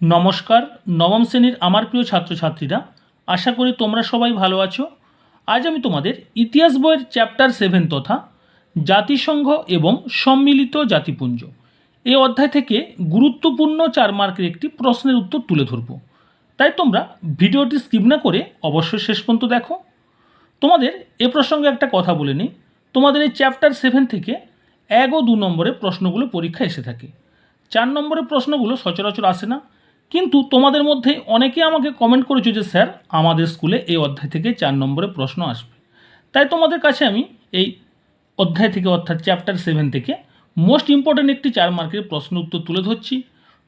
নমস্কার, নবম শ্রেণির আমার প্রিয় ছাত্রছাত্রীরা, আশা করি তোমরা সবাই ভালো আছো। আজ আমি তোমাদের ইতিহাস বইয়ের চ্যাপ্টার সেভেন তথা জাতিসংঘ এবং সম্মিলিত জাতিপুঞ্জ এই অধ্যায় থেকে গুরুত্বপূর্ণ চার মার্কের একটি প্রশ্নের উত্তর তুলে ধরব। তাই তোমরা ভিডিওটি স্কিপ না করে অবশ্যই শেষ পর্যন্ত দেখো। তোমাদের এ প্রসঙ্গে একটা কথা বলে নিই। তোমাদের এই চ্যাপ্টার সেভেন থেকে এক ও দু নম্বরে প্রশ্নগুলো পরীক্ষা এসে থাকে। চার নম্বরের প্রশ্নগুলো সচরাচর আসে না। কিন্তু তোমাদের মধ্যে অনেকে আমাকে কমেন্ট করেছ যে, স্যার, আমাদের স্কুলে এই অধ্যায় থেকে চার নম্বরে প্রশ্ন আসবে। তাই তোমাদের কাছে আমি এই অধ্যায় থেকে অর্থাৎ চ্যাপ্টার সেভেন থেকে মোস্ট ইম্পর্ট্যান্ট একটি চার মার্কের প্রশ্ন উত্তর তুলে ধরছি।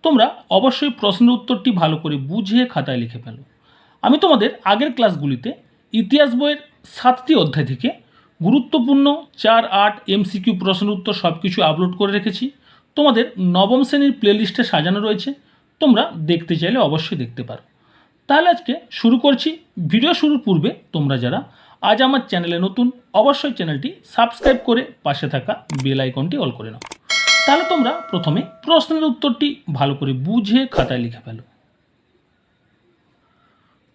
তোমরা অবশ্যই প্রশ্নের উত্তরটি ভালো করে বুঝিয়ে খাতায় লিখে ফেলো। আমি তোমাদের আগের ক্লাসগুলিতে ইতিহাস বইয়ের সাতটি অধ্যায় থেকে গুরুত্বপূর্ণ চার, আট এমসিকিউ প্রশ্ন উত্তর সব কিছু আপলোড করে রেখেছি। তোমাদের নবম শ্রেণির প্লেলিস্টে সাজানো রয়েছে। তোমরা দেখতে চাইলে অবশ্যই দেখতে পারো। তাহলে আজকে শুরু করছি। ভিডিও শুরুর পূর্বে তোমরা যারা আজ আমার চ্যানেলে নতুন, অবশ্যই চ্যানেলটি সাবস্ক্রাইব করে পাশে থাকা বেল আইকনটি অল করে নাও। তাহলে তোমরা প্রথমে প্রশ্নের উত্তরটি ভালো করে বুঝে খাতায় লিখে ফেলো।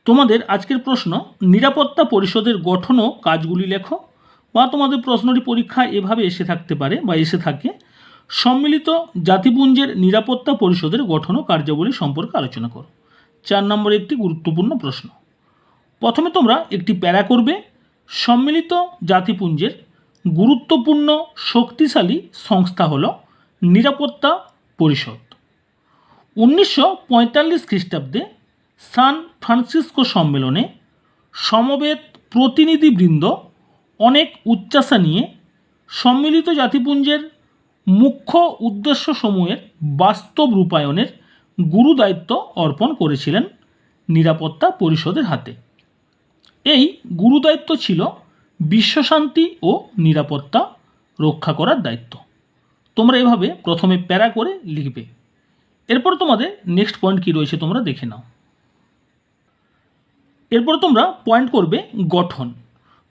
তোমাদের আজকের প্রশ্ন, নিরাপত্তা পরিষদের গঠন কাজগুলি লেখো। বা তোমাদের প্রশ্নটি পরীক্ষা এভাবে এসে থাকতে পারে বা এসে থাকে সম্মিলিত জাতিপুঞ্জের নিরাপত্তা পরিষদের গঠন ও কার্যাবলী সম্পর্কে আলোচনা করো। চার নম্বরে একটি গুরুত্বপূর্ণ প্রশ্ন। প্রথমে তোমরা একটি প্যারা করবে। সম্মিলিত জাতিপুঞ্জের গুরুত্বপূর্ণ শক্তিশালী সংস্থা হল নিরাপত্তা পরিষদ। উনিশশো পঁয়তাল্লিশ খ্রিস্টাব্দে সান ফ্রান্সিসকো সম্মেলনে সমবেত প্রতিনিধিবৃন্দ অনেক উচ্চাসা নিয়ে সম্মিলিত জাতিপুঞ্জের মুখ্য উদ্দেশ্যসমূহের বাস্তব রূপায়ণের গুরুদায়িত্ব অর্পণ করেছিলেন নিরাপত্তা পরিষদের হাতে। এই গুরুদায়িত্ব ছিল বিশ্বশান্তি ও নিরাপত্তা রক্ষা করার দায়িত্ব। তোমরা এভাবে প্রথমে প্যারা করে লিখবে। এরপর তোমাদের নেক্সট পয়েন্ট কী রয়েছে তোমরা দেখে নাও। এরপর তোমরা পয়েন্ট করবে গঠন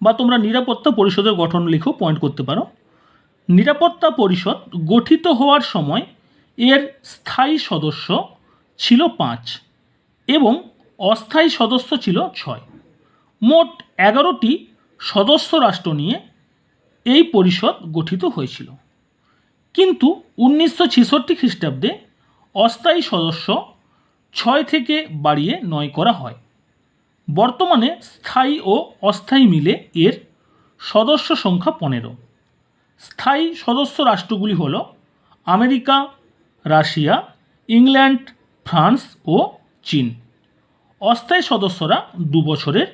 বা তোমরা নিরাপত্তা পরিষদের গঠন লিখেও পয়েন্ট করতে পারো। নিরাপত্তা পরিষদ গঠিত হওয়ার সময় এর স্থায়ী সদস্য ছিল পাঁচ এবং অস্থায়ী সদস্য ছিল ছয়। মোট এগারোটি সদস্য রাষ্ট্র নিয়ে এই পরিষদ গঠিত হয়েছিল। কিন্তু উনিশশো ছেষট্টি খ্রিস্টাব্দে অস্থায়ী সদস্য ছয় থেকে বাড়িয়ে নয় করা হয়। বর্তমানে স্থায়ী ও অস্থায়ী মিলে এর সদস্য সংখ্যা পনেরো। স্থায়ী সদস্য রাষ্ট্রগুলি হল আমেরিকা, রাশিয়া, ইংল্যান্ড, ফ্রান্স ও চীন। অস্থায়ী সদস্যরা দু বছরের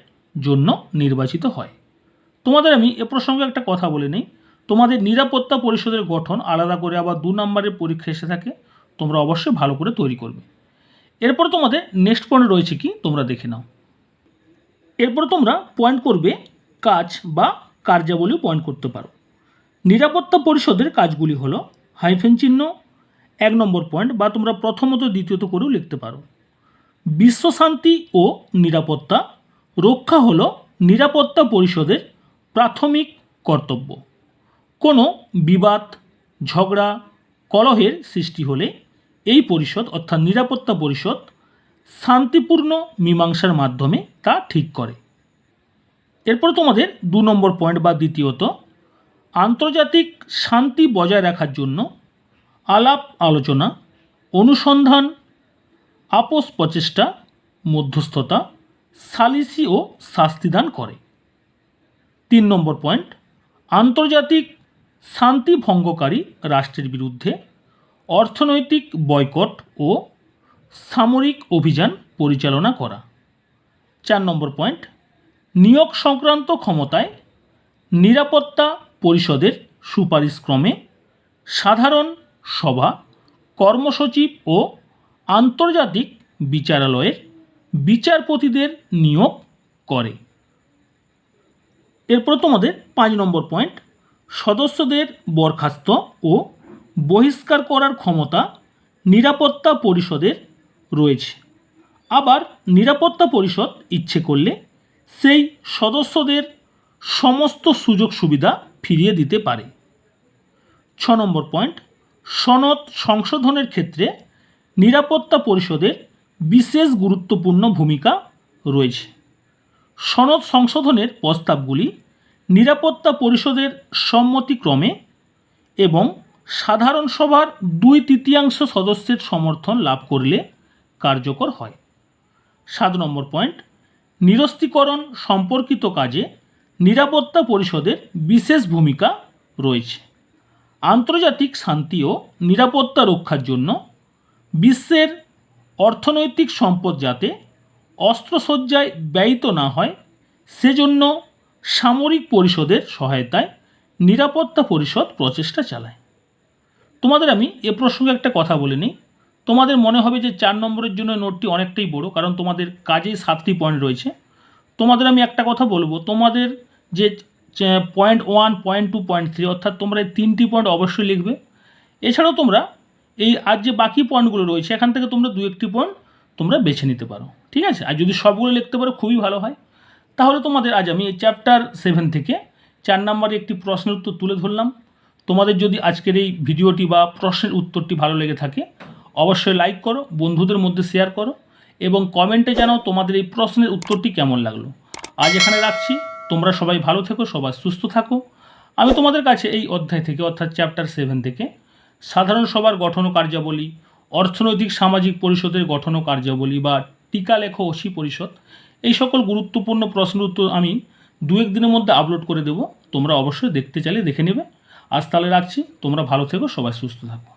জন্য নির্বাচিত হয়। তোমাদের আমি এ প্রসঙ্গে একটা কথা বলে নিই। তোমাদের নিরাপত্তা পরিষদের গঠন আলাদা করে আবার দু নম্বরের পরীক্ষা এসে থাকে। তোমরা অবশ্যই ভালো করে তৈরি করবে। এরপর তোমাদের নেক্সট পয়েন্ট রয়েছে কি? তোমরা দেখে নাও। এরপর তোমরা পয়েন্ট করবে কাজ বা কার্যাবলীও পয়েন্ট করতে পারো। নিরাপত্তা পরিষদের কাজগুলি হলো হাইফেন চিহ্ন, এক নম্বর পয়েন্ট, বা তোমরা প্রথমত দ্বিতীয়ত করেও লিখতে পারো। বিশ্বশান্তি ও নিরাপত্তা, রক্ষা হলো নিরাপত্তা পরিষদের প্রাথমিক কর্তব্য। কোনো বিবাদ, ঝগড়া, কলহের সৃষ্টি হলে এই পরিষদ, অর্থাৎ নিরাপত্তা পরিষদ, শান্তিপূর্ণ মীমাংসার মাধ্যমে তা ঠিক করে। এরপর তোমাদের দু নম্বর পয়েন্ট বা দ্বিতীয়ত আন্তর্জাতিক শান্তি বজায় রাখার জন্য আলাপ, আলোচনা, অনুসন্ধান, আপোষ প্রচেষ্টা, মধ্যস্থতা, সালিসি ও শাস্তিদান করে। তিন নম্বর পয়েন্ট, আন্তর্জাতিক শান্তি ভঙ্গকারী রাষ্ট্রের বিরুদ্ধে অর্থনৈতিক বয়কট ও সামরিক অভিযান পরিচালনা করা। চার নম্বর পয়েন্ট, নিয়োগ সংক্রান্ত ক্ষমতায় নিরাপত্তা পরিষদের সুপারিশক্রমে সাধারণ সভা, কর্মসচিব ও আন্তর্জাতিক বিচারালয়ের বিচারপতিদের নিয়োগ করে। এরপর তোমাদের পাঁচ নম্বর পয়েন্ট, সদস্যদের বরখাস্ত ও বহিষ্কার করার ক্ষমতা নিরাপত্তা পরিষদের রয়েছে। আবার নিরাপত্তা পরিষদ ইচ্ছে করলে সেই সদস্যদের সমস্ত সুযোগ সুবিধা ফিরিয়ে দিতে পারে। ছ নম্বর পয়েন্ট, সনদ সংশোধনের ক্ষেত্রে নিরাপত্তা পরিষদের বিশেষ গুরুত্বপূর্ণ ভূমিকা রয়েছে। সনদ সংশোধনের প্রস্তাবগুলি নিরাপত্তা পরিষদের সম্মতিক্রমে এবং সাধারণ সভার দুই তৃতীয়াংশ সদস্যের সমর্থন লাভ করলে কার্যকর হয়। সাত নম্বর পয়েন্ট, নিরস্ত্রীকরণ সম্পর্কিত কাজে নিরাপত্তা পরিষদের বিশেষ ভূমিকা রয়েছে। আন্তর্জাতিক শান্তি ও নিরাপত্তা রক্ষার জন্য বিশ্বের অর্থনৈতিক সম্পদ যাতে অস্ত্রসজ্জায় ব্যয়িত না হয়, সেজন্য সামরিক পরিষদের সহায়তায় নিরাপত্তা পরিষদ প্রচেষ্টা চালায়। তোমাদের আমি এ প্রসঙ্গে একটা কথা বলে নিই। তোমাদের মনে হবে যে চার নম্বরের জন্য নোটটি অনেকটাই বড়, কারণ তোমাদের কাজেই সাতটি পয়েন্ট রয়েছে। তোমাদের আমি একটা কথা বলব, তোমাদের যে point one point two point three অর্থাৎ তোমরা এই তিনটি পয়েন্ট অবশ্যই লিখবে। এছাড়াও তোমরা এই আর যে বাকি পয়েন্টগুলো রয়েছে, এখান থেকে তোমরা দু একটি পয়েন্ট তোমরা বেছে নিতে পারো। ঠিক আছে? আর যদি সবগুলো লিখতে পারো, খুবই ভালো হয়। তাহলে তোমাদের আজ আমি এই চ্যাপ্টার সেভেন থেকে চার নম্বরে একটি প্রশ্নের উত্তর তুলে ধরলাম। তোমাদের যদি আজকের এই ভিডিওটি বা প্রশ্নের উত্তরটি ভালো লেগে থাকে, অবশ্যই লাইক করো, বন্ধুদের মধ্যে শেয়ার করো এবং কমেন্টে জানাও তোমাদের এই প্রশ্নের উত্তরটি কেমন লাগল। আজ এখানে রাখছি। তোমরা সবাই ভালো থেকো, সবাই সুস্থ থাকো। আমি তোমাদের কাছে এই অধ্যায় থেকে, অর্থাৎ চ্যাপ্টার সেভেন থেকে, সাধারণ সভার গঠন কার্যাবলী, অর্থনৈতিক সামাজিক পরিষদের গঠন কার্যাবলী বা টিকা লেখো ওসি পরিষদ, এই সকল গুরুত্বপূর্ণ প্রশ্ন উত্তর আমি দু এক দিনের মধ্যে আপলোড করে দেবো। তোমরা অবশ্যই দেখতে চাইলে দেখে নেবে। আজ তাহলে রাখছি। তোমরা ভালো থেকো, সবাই সুস্থ থাকো।